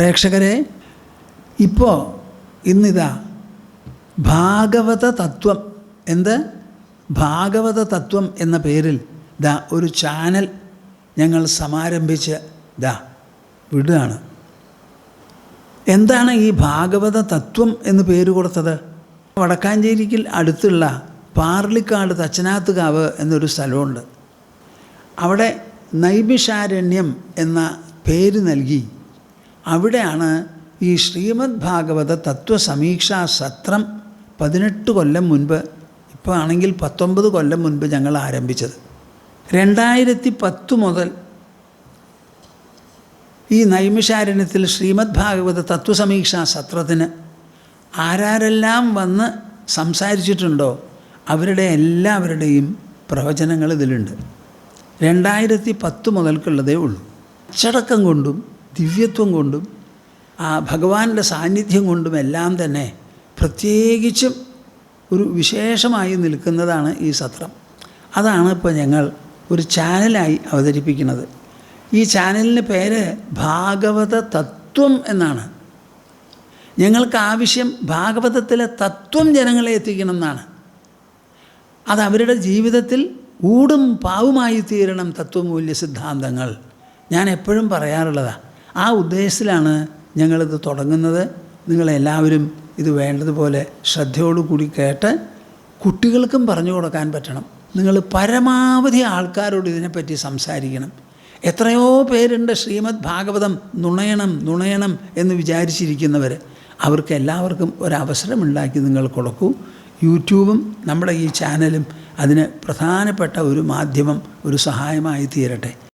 പ്രേക്ഷകരെ ഇപ്പോൾ ഇന്നിതാ ഭാഗവത തത്വം എന്ത്? ഭാഗവത തത്വം എന്ന പേരിൽ ദാ ഒരു ചാനൽ ഞങ്ങൾ സമാരംഭിച്ച് ദാ വിടുകയാണ്. എന്താണ് ഈ ഭാഗവത തത്വം എന്ന് പേര് കൊടുത്തത്? വടക്കാഞ്ചേരിക്കിൽ അടുത്തുള്ള പാർലിക്കാട് തച്ചനാത്തുകാവ് എന്നൊരു സ്ഥലമുണ്ട്. അവിടെ നൈബിഷാരണ്യം എന്ന പേര് നൽകി. അവിടെയാണ് ഈ ശ്രീമദ് ഭാഗവത തത്വസമീക്ഷാ സത്രം പതിനെട്ട് കൊല്ലം മുൻപ് ഇപ്പോൾ ആണെങ്കിൽ പത്തൊമ്പത് കൊല്ലം മുൻപ് ഞങ്ങൾ ആരംഭിച്ചത്. രണ്ടായിരത്തി പത്ത് മുതൽ ഈ നൈമിഷാരണ്യത്തിൽ ശ്രീമദ് ഭാഗവത തത്വസമീക്ഷാ സത്രത്തിന് ആരാരെല്ലാം വന്ന് സംസാരിച്ചിട്ടുണ്ടോ അവരുടെ എല്ലാവരുടെയും പ്രവചനങ്ങൾ ഇതിലുണ്ട്. രണ്ടായിരത്തി പത്ത് മുതൽക്കുള്ളതേ ഉള്ളൂ. അച്ചടക്കം കൊണ്ടും ദിവ്യത്വം കൊണ്ടും ആ ഭഗവാന്റെ സാന്നിധ്യം കൊണ്ടും എല്ലാം തന്നെ പ്രത്യേകിച്ചും ഒരു വിശേഷമായി നിൽക്കുന്നതാണ് ഈ സത്രം. അതാണ് ഇപ്പോൾ ഞങ്ങൾ ഒരു ചാനലായി അവതരിപ്പിക്കുന്നത്. ഈ ചാനലിന്റെ പേര് ഭാഗവത തത്വം എന്നാണ്. ഞങ്ങൾക്ക് ആവശ്യം ഭാഗവതത്തിലെ തത്വം ജനങ്ങളെ എത്തിക്കണം എന്നാണ്. അത് അവരുടെ ജീവിതത്തിൽ ഊടും പാവുമായി തീരണം തത്വമൂല്യ സിദ്ധാന്തങ്ങൾ. ഞാൻ എപ്പോഴും പറയാറുള്ളതാണ് ആ ഉദ്ദേശത്തിലാണ് ഞങ്ങളിത് തുടങ്ങുന്നത്. നിങ്ങളെല്ലാവരും ഇത് വേണ്ടതുപോലെ ശ്രദ്ധയോടുകൂടി കേട്ട് കുട്ടികൾക്കും പറഞ്ഞു കൊടുക്കാൻ പറ്റണം. നിങ്ങൾ പരമാവധി ആൾക്കാരോട് ഇതിനെപ്പറ്റി സംസാരിക്കണം. എത്രയോ പേരുണ്ട് ശ്രീമദ് ഭാഗവതം നുണയണം നുണയണം എന്ന് വിചാരിച്ചിരിക്കുന്നവർ അവർക്ക് എല്ലാവർക്കും ഒരവസരമുണ്ടാക്കി നിങ്ങൾ കൊടുക്കൂ. യൂട്യൂബും നമ്മുടെ ഈ ചാനലും അതിന് പ്രധാനപ്പെട്ട ഒരു മാധ്യമം ഒരു സഹായമായി തീരട്ടെ.